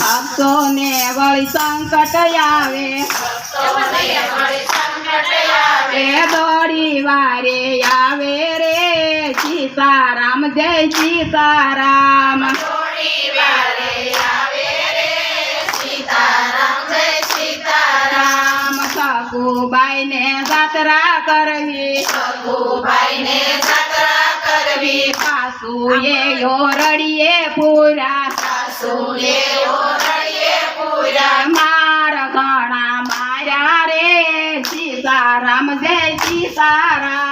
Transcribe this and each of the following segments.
ભક્તોને વળી સંકટ આવે. દોડી વારે આવે રે. સીતારામ, જય સીતારામ. સકુબાઈ ને જાત્રા કરવી. સખુબાઈને જાત્રા કરવી પાછું ઓરડીએ પૂરા. સાસુએ ઓરડીએ પૂરા. માર ઘણા માર્યા રે સીતારામ જય સીતારામ.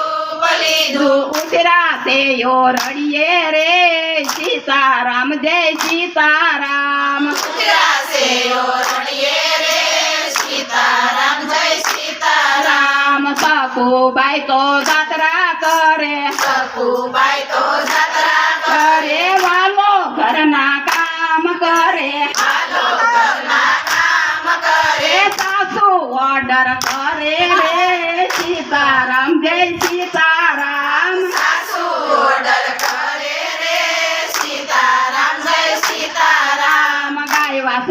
લીધું ઉતરાતે યોરડીએ રે. સીતારામ જય સીતારામ. ઉતરાસે ઓરડીએ રે. સીતારામ જય સીતારામ. રામ સકુબાઈ તો જાત્રા કરે. સખુબાઈ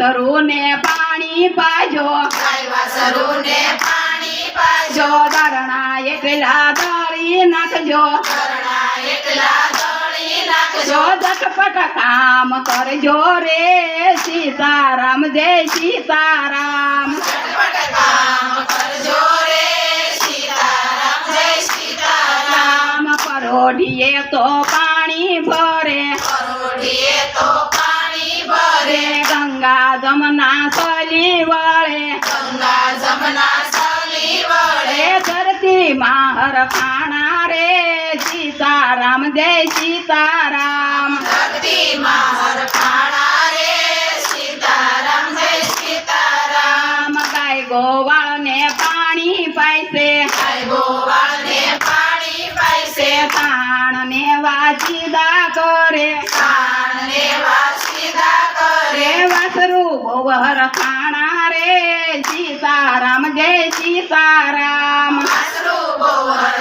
ગાય વાસરુ ને પાણી પાજો ગાય વાસરુને પાણી પાજો જો દરણા એકલા દળી નાખજો ઘરના એકલા દળી નાખજો જો ઝટપટ કામ કરજો રે સીતારામ જય સીતારામ ઝટપટ કામ કરજો રે સીતારામ જય સીતારામ રામ પરોઢીએ તો પાણી ભરે કરોડીએ તો પાણી ભરે गंगा जमना सली वाले गंगा जमना सली वाले धरती माहर पाना रे सीताराम जय सीताराम। धरती माहर पाणा रे सीताराम जय सीताराम। ने गोवाळने पाणी पाहिजे काय गोवाळने पाणी पाहिजे ताण नेवाची दा करे गोवर खाणा रे सीताराम जय सीताराम. गोवर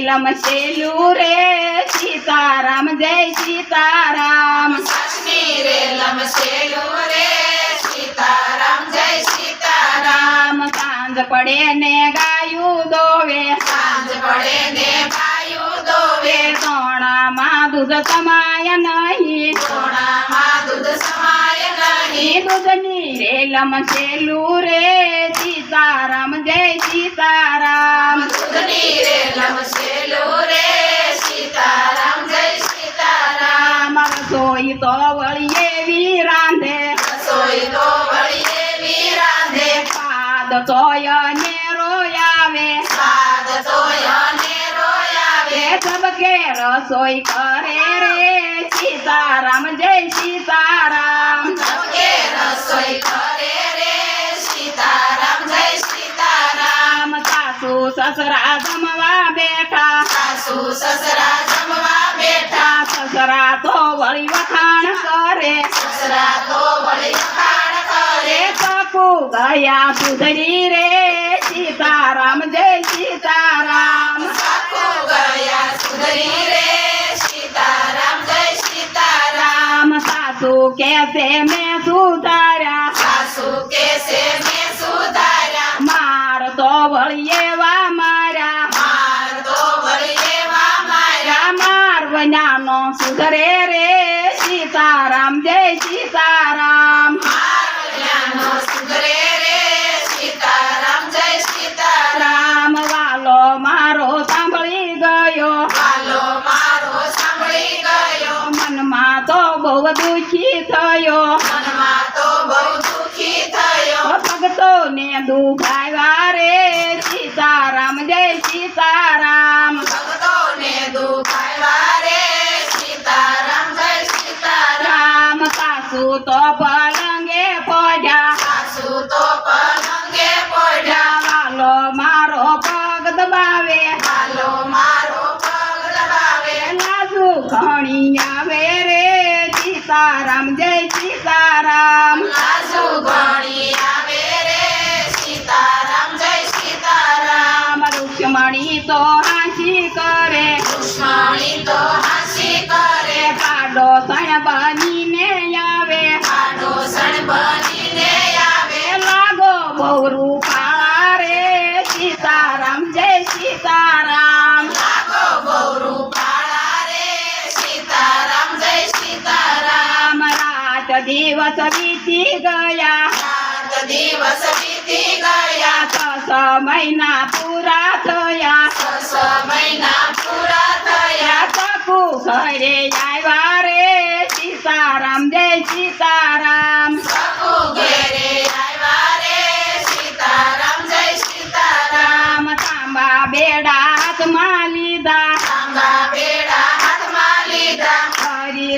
नीलम शेलू रे सीताराम जय सीताराम। नीलम शेलू रे सीताराम जय सीताराम। सांज पडे ने गायू दोवे। सांज पडे ने गायू दोवे। सोणा मा दुध समाय नाही। सोणा मा दुध समाय नाही। दुध नीलम शेलू रे सीताराम। તોય નેરો આવે સ્વાદ તો અનેરો આવે એ સબકે રસોઈ કરે રે. સીતારામ જય સીતારામ. કે રસોઈ કરે રે. સીતારામ જય સીતારામ. રામ સાસુ સસરા જમવા બેઠા. સાસુ સસરા જમવા બેઠા. સસરા તો વળી વખાણ ગયા સુધરી રે સીતારામ જય સીતારામ. ગયા સુધરી રે સીતારામ જય સીતારામ. સાસુ કેસે મેં સુધાર્યા. સાસુ કેસે મેં સુધાર્યા. માર તો વળીએ વા મારા માર તો વળીએ વા મારા માર વનાનો સુધરે રે સીતારામ જય સીતા દુખી થયો. મનમાં તો બહુ દુખી થયો. ભક્તોને દુખાવ્યા રે સીતારામ જય સીતારામ. ભક્તોને દુખાવ્યા રે સીતારામ જય સીતારામ. રામ સાસુ તો पौरू पारे सीताराम जय सीताराम। पौरू पारे सीताराम जय सीताराम। दिवस बीती गया। दिवस बीती गया। दस महीना पूरा थया। दस महीना पूरा थया। तकू घरे आयवा रे। सीताराम जय सीताराम।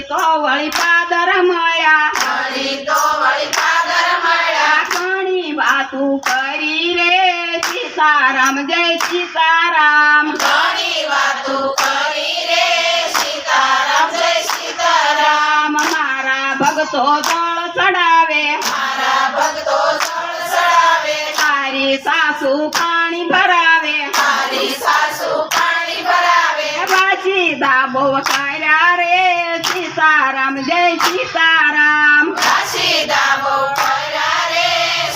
તો વળી પાદર મળ્યા. ફરી તો વળી પાદર મળ્યા. ઘણી વાતું કરી રે સીતારામ જય સીતારામ. ઘણી વાતો કરી રે સીતારામ જય સીતારામ. રામ મારા ભક્તો જળ ચડાવે. મારા ભક્તો જળ ચડાવે. તારી સાસુ પાણી ભરાવે. તારી સાસુ પાણી ભરાવે. પાછી દાબો કર્યા રે सीताराम, जय सीताराम।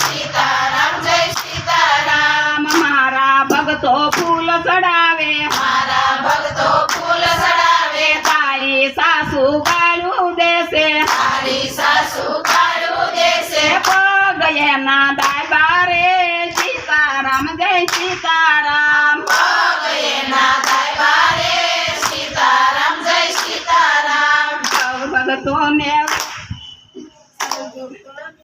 सीताराम जय सीताराम मारा भगतो फूल चढ़ावे मारा भगतो फूल चढ़ावे तारी सासू गाळू देसे। तारी सासु गाळू देसे पग येना दाय बारे। सीताराम, जय सीताराम।